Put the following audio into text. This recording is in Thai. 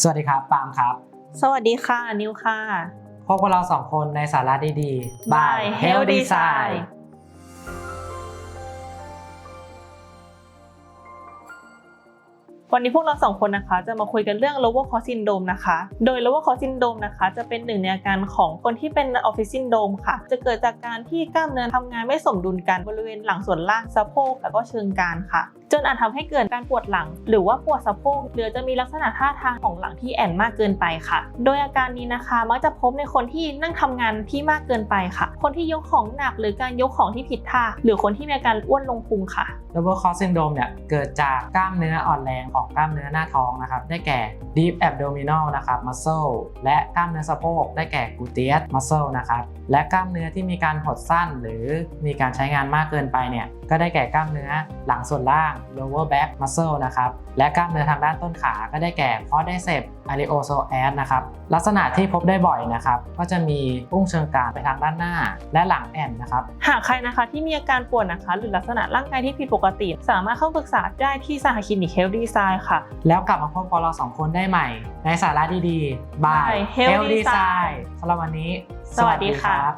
สวัสดีครับปาล์มครับ สวัสดีค่ะ นิวค่ะ พบกับเราสองคนในสาระดีๆ by Health Design วันนี้พวกเราสองคนนะคะ จะมาคุยกันเรื่อง lower core syndrome นะคะ โดย lower core syndrome นะคะ จะเป็นหนึ่งในอาการของคนที่เป็น office syndrome ค่ะ จะเกิดจากการที่กล้ามเนื้อทำงานไม่สมดุลกันบริเวณหลังส่วนล่างสะโพกแล้วก็เชิงกรานค่ะ จนอาจทำให้เกิดการปวดหลัง หรือว่าปวดสะโพกหรือจะมีลักษณะท่าทางของหลังที่แอนมากเกินไปค่ะ โดยอาการนี้นะคะมักจะพบในคนที่นั่งทำงานที่มากเกินไปค่ะ คนที่ยกของหนักหรือการยกของที่ผิดท่าหรือคนที่มีอาการอ้วนลงพุงค่ะ Double Core Syndrome เนี่ยเกิดจากกล้ามเนื้ออ่อนแรงของกล้ามเนื้อหน้าท้องนะครับ ได้แก่ Deep Abdominal นะครับ Muscle และกล้ามเนื้อสะโพกได้แก่ Gluteus Muscle นะครับ และกล้ามเนื้อที่มีการหดสั้นหรือมีการใช้งานมากเกินไปเนี่ย ก็ได้แก่กล้ามเนื้อหลังส่วนล่าง Lower Back Muscle นะครับ และกล้ามเนื้อทางด้านต้นขา ก็ได้แก่ Quadriceps Iliopsoas นะครับ ลักษณะที่พบได้บ่อยนะครับ ก็จะมีอุ้งเชิงกรานไปทางด้านหน้า และหลังแอนนะครับ หากใครนะคะที่มีอาการปวดนะคะ หรือลักษณะร่างกายที่ผิดปกติ สามารถเข้าปรึกษาได้ที่สหคลินิกเฮลดีไซน์ค่ะ แล้วกลับมาพบกับเราสองคนได้ใหม่ ในสาระดีๆ by by Health Health Design Design สำหรับวันนี้ สวัสดีค่ะรับ